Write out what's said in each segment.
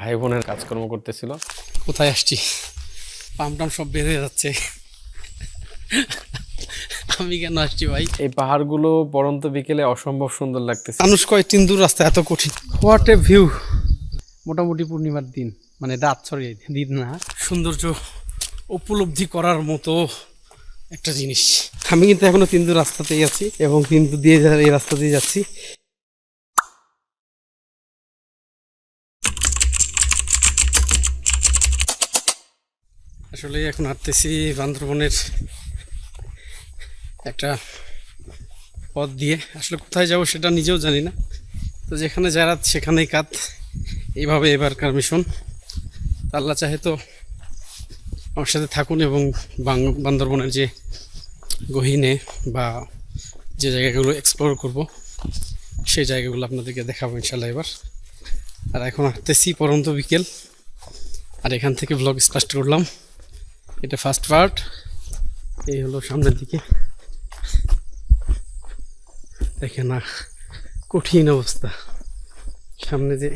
ভাই বোনের কাজকর্ম করতেছিল। কোথায় আসছি? পাম টাম সব হয়ে যাচ্ছে। আমি কেন আসছি ভাই? এই পাহাড়গুলো পরন্ত বিকেলে অসম্ভব সুন্দর লাগতেছে। মানুষ কয় তিন দূর রাস্তা এত কঠিন। হোয়াট এ ভিউ মোটামুটি পূর্ণিমার দিন। মানে রাত সরি দিন না। সৌন্দর্য উপলব্ধি করার মতো একটা জিনিস। আমি কিন্তু এখনও তিন দূর রাস্তাতেই আছি এবং কিন্তু দিয়ে এই রাস্তা দিয়ে যাচ্ছি। আসলে এখন হাঁটতেছি বান্দরবনের একটা পথ দিয়ে। আসলে কোথায় যাব সেটা নিজেও জানি না। তো যেখানে যারা সেখানেই কাত। এইভাবে এবারকার মিশন আল্লাহ চাহে তো আমার সাথে থাকুন এবং বান্দরবনের যে গহিনে বা যে জায়গাগুলো এক্সপ্লোর করব, সেই জায়গাগুলো আপনাদেরকে দেখাবো ইনশাল্লাহ এবার। আর এখন হাঁটতেছি পরন্ত বিকেল। আর এখান থেকে ব্লগ স্টার্ট করলাম। এটা ফার্স্ট পার্ট এই হলো সামনের দিকে। দেখে না, কঠিন অবস্থা। সামনে যে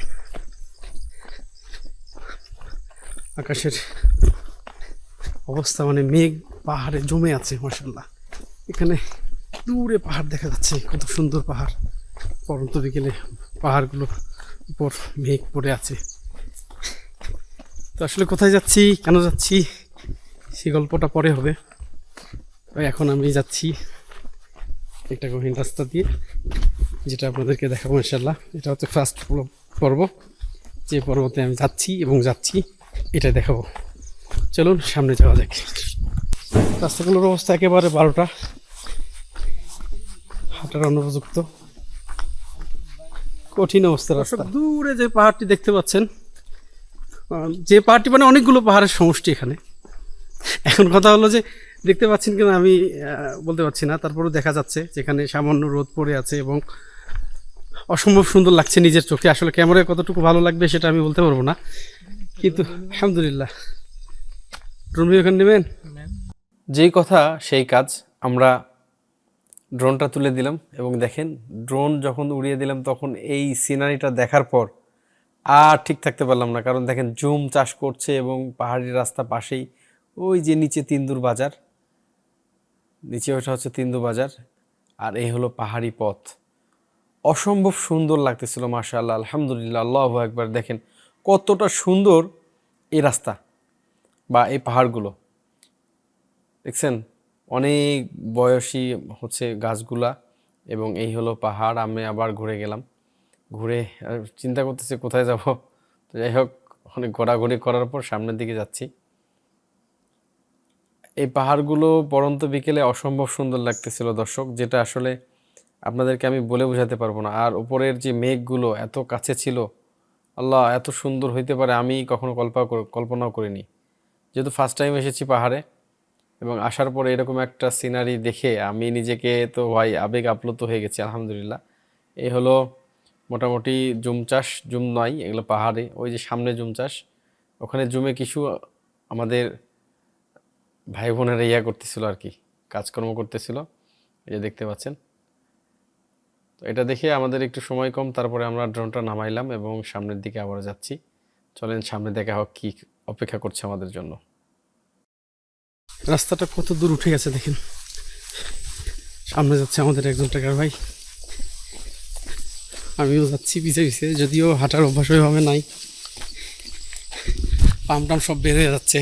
আকাশের অবস্থা মানে মেঘ, পাহাড়ে জমে আছে মাসাল্লাহ এখানে দূরে পাহাড় দেখা যাচ্ছে, কত সুন্দর পাহাড়। পরন্ত বিকেলে পাহাড়গুলোর উপর মেঘ পড়ে আছে। তো আসলে কোথায় যাচ্ছি, কেন যাচ্ছি? সেই গল্পটা পরে হবে। এখন আমি যাচ্ছি একটা গহীন রাস্তা দিয়ে, যেটা আপনাদেরকে দেখাবো ইনশাল্লাহ এটা হচ্ছে ফার্স্ট পর্ব যে পর্বতে আমি যাচ্ছি এবং যাচ্ছি, এটা দেখাবো। চলুন, সামনে যাওয়া যাক। রাস্তাগুলোর অবস্থা একেবারে বারোটা। হাঁটার অনুপযুক্ত। কঠিন অবস্থা রাস্তা। দূরে যে পাহাড়টি দেখতে পাচ্ছেন যে পাহাড়টি মানে অনেকগুলো পাহাড়ের সমষ্টি এখানে। এখন কথা হলো যে দেখতে পাচ্ছেন কিনা আমি বলতে পারছি না। তারপরেও দেখা যাচ্ছে যেখানে সামান্য রোদ পড়ে আছে এবং অসম্ভব সুন্দর লাগছে নিজের চোখে। আসলে ক্যামেরায় কতটুকু ভালো লাগবে সেটা আমি বলতে পারব না। কিন্তু আলহামদুলিল্লাহ। ড্রোন ওখানে নেবেন? যেই কথা, সেই কাজ আমরা ড্রোনটা তুলে দিলাম এবং দেখেন, ড্রোন যখন উড়িয়ে দিলাম, তখন এই সিনারিটা দেখার পর আর ঠিক থাকতে পারলাম না। কারণ দেখেন, জুম চাষ করছে এবং পাহাড়ি রাস্তা পাশেই ওই যে নিচে তিন্দুর বাজার। নিচে ওটা হচ্ছে তিন্দু বাজার। আর এই হলো পাহাড়ি পথ। অসম্ভব সুন্দর লাগতেছিল, মাশাআল্লাহ, আলহামদুলিল্লাহ, আল্লাহ একবার দেখেন কতটা সুন্দর এই রাস্তা বা এই পাহাড়গুলো। দেখছেন? অনেক বয়সী হচ্ছে গাছগুলা এবং এই হলো পাহাড়। আমি আবার ঘুরে গেলাম। ঘুরে চিন্তা করতেছি কোথায় যাব? তো যাই হোক, অনেক ঘোরাঘুরি করার পর সামনের দিকে যাচ্ছি। এই পাহাড়গুলো পরন্ত বিকেলে অসম্ভব সুন্দর লাগতেছিল, দর্শক, যেটা আসলে আপনাদেরকে আমি বলে বোঝাতে পারব না। আর উপরের যে মেঘগুলো এত কাছে ছিল, আল্লাহ, এত সুন্দর হইতে পারে, আমি কখনো কল্পনা কল্পনাও করিনি। যেহেতু ফার্স্ট টাইম এসেছি পাহাড়ে, এবং আসার পরে এরকম একটা সিনারি দেখে আমি নিজেকে তো ভাই আবেগ আপ্লুত হয়ে গেছি, আলহামদুলিল্লাহ। এই হলো মোটামুটি জুম চাষ, জুম নয়, এগুলো পাহাড়ে, ওই যে সামনে জুম চাষ। ওখানে জুমে কিছু আমাদের ভাই বোনেরা ইয়া করতেছিল আর কি, কাজকর্ম করতেছিল, এই যে দেখতে পাচ্ছেন। তো এটা দেখে আমাদের একটু সময় কম, তারপরে আমরা ড্রোনটা নামাইলাম এবং সামনের দিকে আবার যাচ্ছি। চলেন, সামনে দেখা হোক কি অপেক্ষা করছে আমাদের জন্য। রাস্তাটা কত দূর উঠে গেছে দেখেন। সামনে যাচ্ছে আমাদের একজন টাকার ভাই। আমিও যাচ্ছি পিছে পিছে, যদিও হাঁটার অভ্যাস ওইভাবে নাই। পাম্প টাম সব হয়ে যাচ্ছে।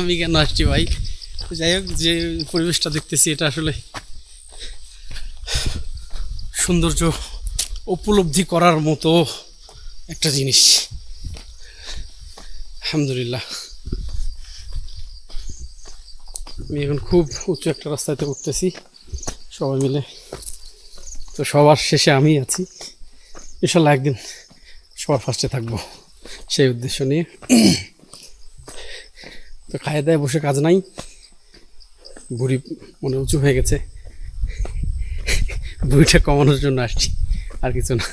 আমি কেন আসছি ভাই? যাই হোক, যে পরিবেশটা দেখতেছি, এটা আসলে সৌন্দর্য উপলব্ধি করার মতো একটা জিনিস। আলহামদুলিল্লাহ। আমি এখন খুব উঁচু একটা রাস্তাতে উঠতেছি, সবাই মিলে। তো সবার শেষে আমি আছি। ইনশাল্লাহ একদিন সবার ফার্স্টে থাকব, সেই উদ্দেশ্য নিয়ে। তো খাইয়ে দায়, বসে কাজ নাই। বুড়ি মনে উঁচু হয়ে গেছে। বুড়িটা কমানোর জন্য আসছি, আর কিছু না।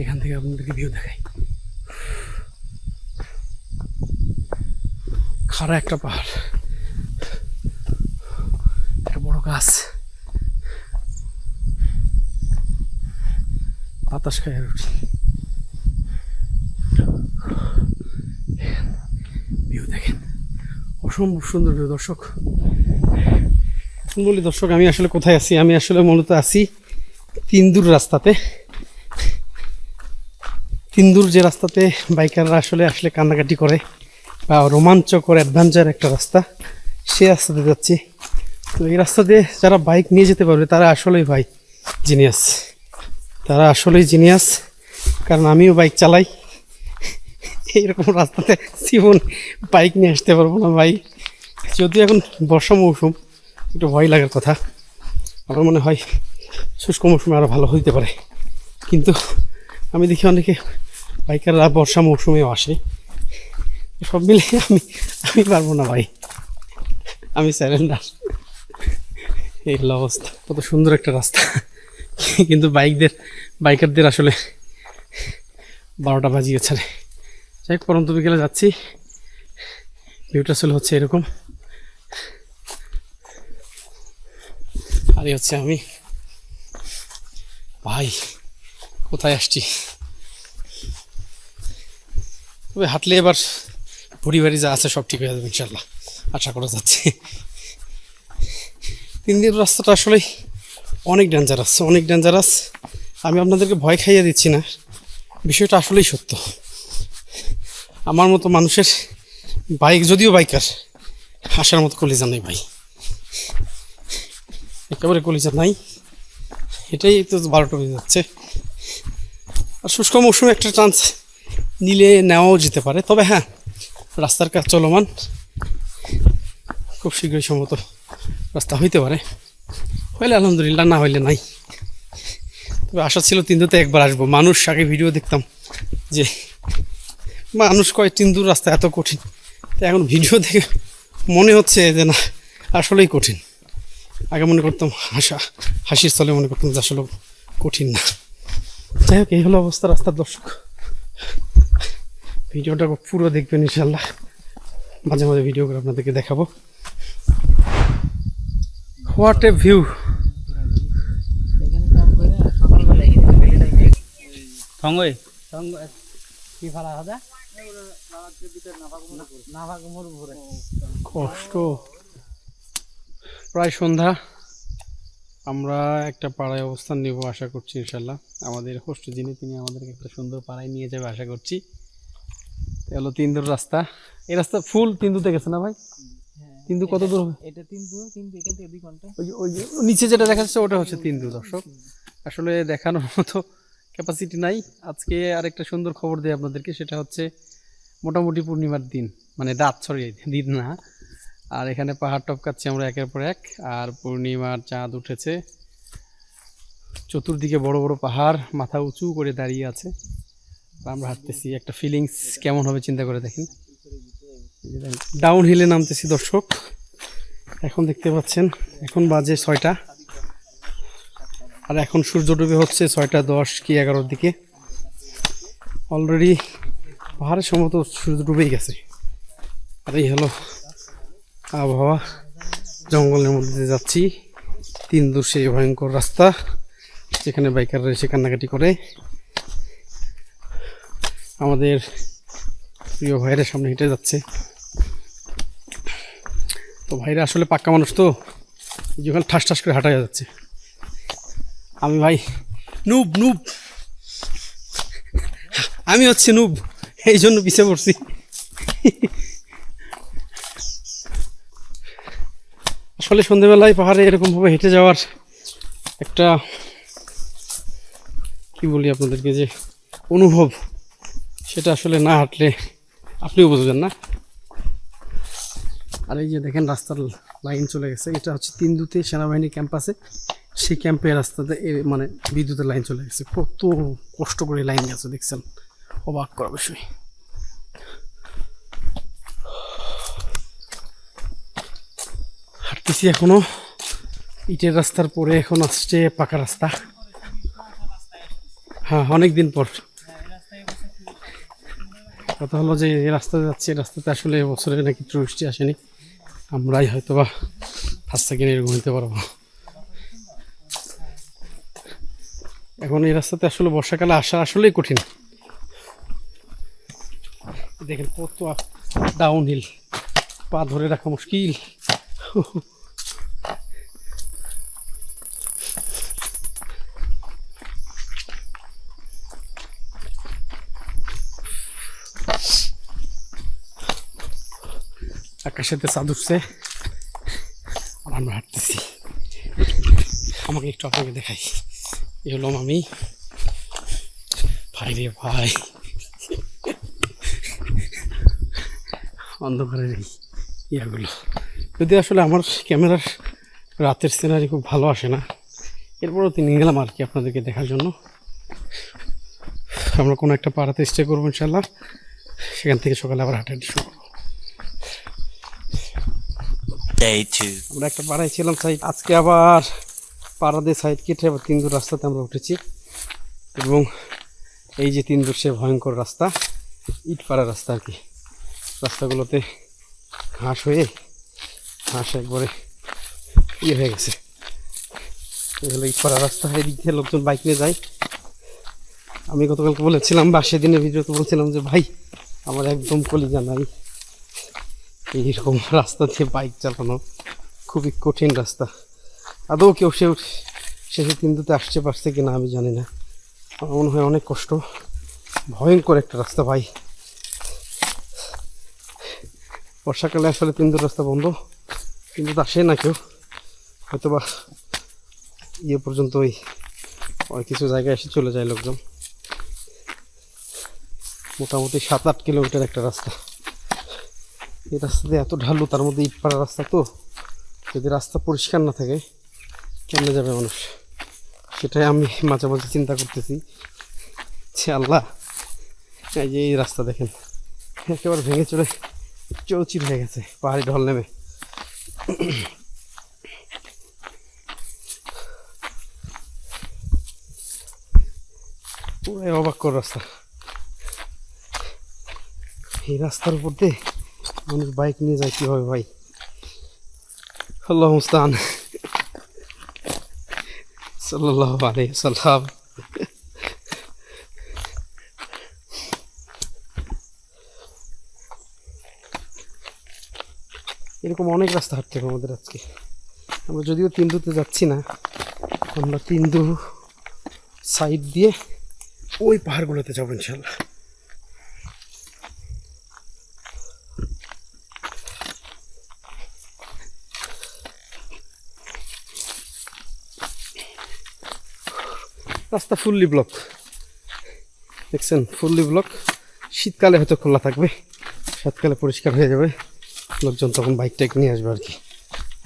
এখান থেকে আপনাদেরকে ভিউ দেখাই। খাড়া একটা পাহাড়। একটা বড় বড় গাছ। বাতাস খায় আর অসম্ভব সুন্দর দর্শক। বলি, দর্শক, আমি আসলে কোথায় আছি? আমি আসলে মূলত আছি তিনদুর রাস্তাতে। তিনদুর যে রাস্তাতে বাইকাররা আসলে আসলে কান্নাকাটি করে বা রোমাঞ্চকর অ্যাডভেঞ্চার একটা রাস্তা, সে রাস্তাতে যাচ্ছি। তো এই রাস্তা দিয়ে যারা বাইক নিয়ে যেতে পারবে, তারা আসলেই ভাই জিনিয়াস। তারা আসলেই জিনিয়াস কারণ আমিও বাইক চালাই। এইরকম রাস্তাতে জীবন বাইক নিয়ে আসতে পারব না ভাই। যদিও এখন বর্ষা মৌসুম, একটু ভয় লাগার কথা। আমার মনে হয় শুষ্ক মৌসুমে আরও ভালো হইতে পারে। কিন্তু আমি দেখি অনেকে বাইকাররা বর্ষা মৌসুমেও আসে। সব মিলে আমি আমি পারব না ভাই। আমি স্যারেন্ডার এই অবস্থা। কত সুন্দর একটা রাস্তা। কিন্তু বাইকদের, বাইকারদের আসলে বারোটা বাজি বাজিয়ে ছাড়ে যাই হোক, পরন্ত বিকেলে যাচ্ছি। ভিউটা আসলে হচ্ছে এরকম। আরে হচ্ছে আমি। ভাই, কোথায় আসছি? তবে হাঁটলে এবার বাড়ি যা আছে সব ঠিক হয়ে যাবে ইনশাল্লাহ আশা করা যাচ্ছে। তিন দিন রাস্তাটা আসলে অনেক ডেঞ্জারাস অনেক ডেঞ্জারাস আমি আপনাদেরকে ভয় খাইয়ে দিচ্ছি না। বিষয়টা আসলেই সত্য। আমার মতো মানুষের বাইক যদিও বাইকার আসার মতো কলিজা নেই ভাই। একেবারে কলিজা নাই। এটাই তো বারোটা বেজে যাচ্ছে। আর শুষ্ক মৌসুমে একটা চান্স নিলে নেওয়াও যেতে পারে। তবে হ্যাঁ রাস্তার কাজ চলমান। খুব শীঘ্রই সম্ভবত রাস্তা হইতে পারে। হইলে আলহামদুলিল্লাহ, না হইলে নাই। তবে আশা ছিল তিনদুতে একবার আসব। মানুষ আগে ভিডিও দেখতাম যে মানুষ কয় তিনদুর রাস্তা, এত কঠিন। তো এখন ভিডিও দেখে মনে হচ্ছে যে না, আসলেই কঠিন। আগে মনে করতাম হাসা, হাসির স্থলে মনে করতাম যে আসলে কঠিন না। যাই হোক, এই হলো অবস্থা রাস্তার দর্শক। ভিডিওটা পুরো দেখবেন ইনশাল্লাহ মাঝে মাঝে ভিডিও করে আপনাদেরকে দেখাবো। হোয়াট এ ভিউ সঙ্গে কি ভাড়া হবে? কষ্ট। প্রায় সন্ধ্যা। আমরা একটা পাড়ায় অবস্থান নেব আশা করছি ইনশাল্লাহ আমাদের হোস্ট যিনি তিনি আমাদেরকে একটা সুন্দর পাড়ায় নিয়ে যাবে আশা করছি। এ হলো তিনদুর রাস্তা। এই রাস্তা ফুল তিনদুতে গেছে না ভাই? তিনদু কত দূর? হবে এটা এখান থেকে দুই ঘণ্টা। ওই যে- ওই যে নিচে যেটা দেখা যাচ্ছে ওটা হচ্ছে তিনদু দর্শক। আসলে দেখানোর মতো ক্যাপাসিটি নাই। আজকে আরেকটা সুন্দর খবর দেয় আপনাদেরকে, সেটা হচ্ছে মোটামুটি পূর্ণিমার দিন মানে রাত সরি দিন না। আর এখানে পাহাড় টপকাচ্ছি আমরা একের পর এক, আর পূর্ণিমার চাঁদ উঠেছে। চতুর্দিকে বড় বড় পাহাড়, মাথা উঁচু করে দাঁড়িয়ে আছে। আমরা হাঁটতেছি, একটা ফিলিংস কেমন হবে চিন্তা করে দেখেন। ডাউন হিলে নামতেছি দর্শক। এখন দেখতে পাচ্ছেন, এখন বাজে ছয়টা। আর এখন সূর্য ডুবে হচ্ছে ছয়টা দশ কি এগারোর দিকে। অলরেডি পাহাড়ের সম্ভবত সূর্য ডুবেই গেছে। আর এই হলো আবহাওয়া। জঙ্গলের মধ্যে যাচ্ছি। তিন দূর সেই ভয়ঙ্কর রাস্তা, যেখানে বাইকাররা এসে কান্নাকাটি করে। আমাদের প্রিয় ভাইয়ের সামনে হেঁটে যাচ্ছে। তো ভাইরা আসলে পাক্কা মানুষ তো যখন ঠাস ঠাস করে হাঁটা যাচ্ছে। আমি ভাই নুব নুব আমি হচ্ছে নুব এই জন্য পিছিয়ে পড়ছি। আসলে সন্ধেবেলায় পাহাড়ে এরকমভাবে হেঁটে যাওয়ার একটা, কি বলি আপনাদেরকে যে, অনুভব, সেটা আসলে না হাঁটলে আপনিও বুঝবেন না। আর এই যে দেখেন রাস্তার লাইন চলে গেছে, এটা হচ্ছে তিনদুতে সেনাবাহিনী ক্যাম্প আছে সেই ক্যাম্পের রাস্তাতে মানে বিদ্যুতের লাইন চলে গেছে। কত কষ্ট করে লাইন গেছে, দেখছেন? অবাক করা বিষয়। হাঁটতেছি এখনও। ইটের রাস্তার পরে এখন আসছে পাকা রাস্তা। হ্যাঁ অনেক দিন পর। কথা হলো যে, এই রাস্তাতে যাচ্ছে রাস্তাতে আসলে বছরে নাকি বৃষ্টি আসেনি। আমরাই হয়তো বা ফার্স্ট সেকেন্ড এরকম হইতে পারব। এখন এই রাস্তাতে আসলে বর্ষাকালে আসা আসলেই কঠিন। দেখেন কত ডাউন হিল পা ধরে রাখা মুশকিল। আকাশেতে চাঁদ উঠছে। আর আমরা হাঁটতেছি। আমাকে একটু আপনাকে দেখাই। এই হলাম আমি ভাই রে ভাই অন্ধকারের এই ইয়াগুলো যদি আসলে আমার ক্যামেরার রাতের সিনারি খুব ভালো আসে না এরপরও তিনি গেলাম আর কি আপনাদেরকে দেখার জন্য। আমরা কোনো একটা পাড়াতে স্টে করব ইনশাল্লাহ সেখান থেকে সকালে আবার হাঁটাহাঁটি শুরু করব। Day two. আমরা একটা পাড়ায় ছিলাম সাইড আজকে আবার পাড়াতে সাইড কেটে আবার তিনদুর রাস্তাতে আমরা উঠেছি। এবং এই যে তিনদুর সে ভয়ঙ্কর রাস্তা ইট পাড়া রাস্তা আর কি। রাস্তাগুলোতে ঘাস হয়ে, ঘাস একবারে ইয়ে হয়ে গেছে। এগুলো ইট পাড়া রাস্তা, এদিক দিয়ে লোকজন বাইক নিয়ে যায়। আমি গতকালকে বলেছিলাম বা সেদিনের ভিডিওতে বলছিলাম যে, ভাই, আমার একদম কলিজা নাই। এইরকম রাস্তা দিয়ে বাইক চালানো খুবই কঠিন রাস্তা। আদৌ কেউ সে শেষে তিনটুতে আসতে পারছে কিনা আমি জানি না। আমার মনে হয় অনেক কষ্ট। ভয়ঙ্কর একটা রাস্তা ভাই। বর্ষাকালে আসলে তিনটুর রাস্তা বন্ধ। কিন্তু আসে না কেউ। হয়তো বা ইয়ে পর্যন্ত ওই কিছু জায়গায় এসে চলে যায় লোকজন। মোটামুটি সাত আট কিলোমিটার একটা রাস্তা। এই রাস্তাতে এত ঢালু, তার মধ্যে ইট পাড়া রাস্তা তো। যদি রাস্তা পরিষ্কার না থাকে কেমনে যাবে মানুষ। সেটাই আমি মাঝে মাঝে চিন্তা করতেছি। সে আল্লাহ, এই যে এই রাস্তা দেখেন, একেবারে ভেঙে চলে চৌচির হয়ে গেছে, পাহাড়ি ঢল নেমে। পুরাই অবাক কর রাস্তা। এই রাস্তার উপর দিয়ে মানুষ বাইক নিয়ে যায় কীভাবে ভাই? আল্লাহ মুস্তান এরকম অনেক রাস্তা হাঁটতে হবে আমাদের আজকে। আমরা যদিও তিন্দুতে যাচ্ছি না, আমরা তিন্দু সাইড দিয়ে ওই পাহাড়গুলোতে যাব ইনশাল্লাহ। রাস্তা ফুললি ব্লক। দেখছেন, ফুললি ব্লক। শীতকালে হয়তো খোলা থাকবে, শীতকালে পরিষ্কার হয়ে যাবে। লোকজন তখন বাইক টাইক নিয়ে আসবে আর কি।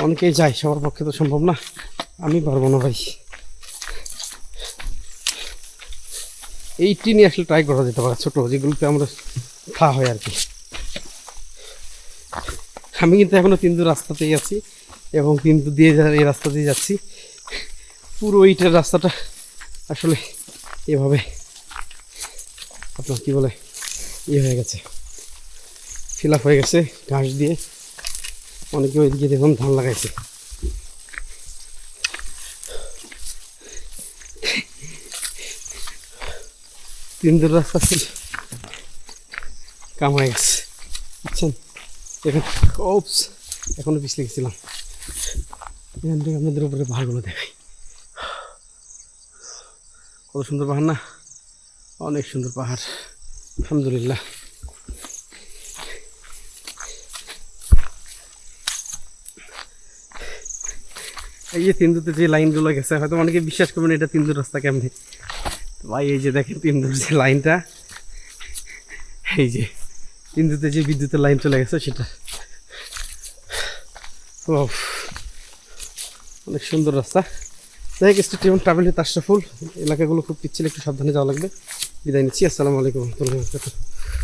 অনেকেই যায়, সবার পক্ষে তো সম্ভব না। আমি পারব না ভাই। এইটি নিয়ে আসলে ট্রাই করা যেতে পারে, ছোটো, যেগুলোতে আমরা খাওয়া হয় আর কি। আমি কিন্তু এখনও তিনদু রাস্তাতেই আছি এবং তিনদু দিয়ে এই রাস্তা দিয়ে যাচ্ছি। পুরো ইটের রাস্তাটা আসলে এভাবে আপনার কি বলে ইয়ে হয়ে গেছে ফিল হয়ে গেছে ঘাস দিয়ে। অনেকে ওইদিকে দেখুন ধান লাগাইছে। তিন দূর রাস্তা ছিল, কাম হয়ে গেছে, বুঝছেন? এখন, ওপস, এখনও পিছলে গেছিলাম। এখান থেকে আপনাদের উপরে পাহাড়গুলো দেখাই। কত সুন্দর পাহাড় না? অনেক সুন্দর পাহাড়। আলহামদুলিল্লাহ। এই যে তিন্দুতে যে লাইনগুলো গেছে, হয়তো অনেকে বিশ্বাস করবেন এটা তিন্দুর রাস্তা কেমনি? ভাই, এই যে দেখেন তিন্দুর যে লাইনটা। এই যে তিন্দুতে যে বিদ্যুতের লাইন চলে গেছে সেটা। অনেক সুন্দর রাস্তা। যাই হোক স্টেডিয়াম ট্রাভেল উইথ আশরাফুল এলাকাগুলো খুব পিচ্ছিল, একটু সাবধানে যাওয়া লাগবে। বিদায় নিচ্ছি, আসসালামু আলাইকুম রহমতুল্লাহ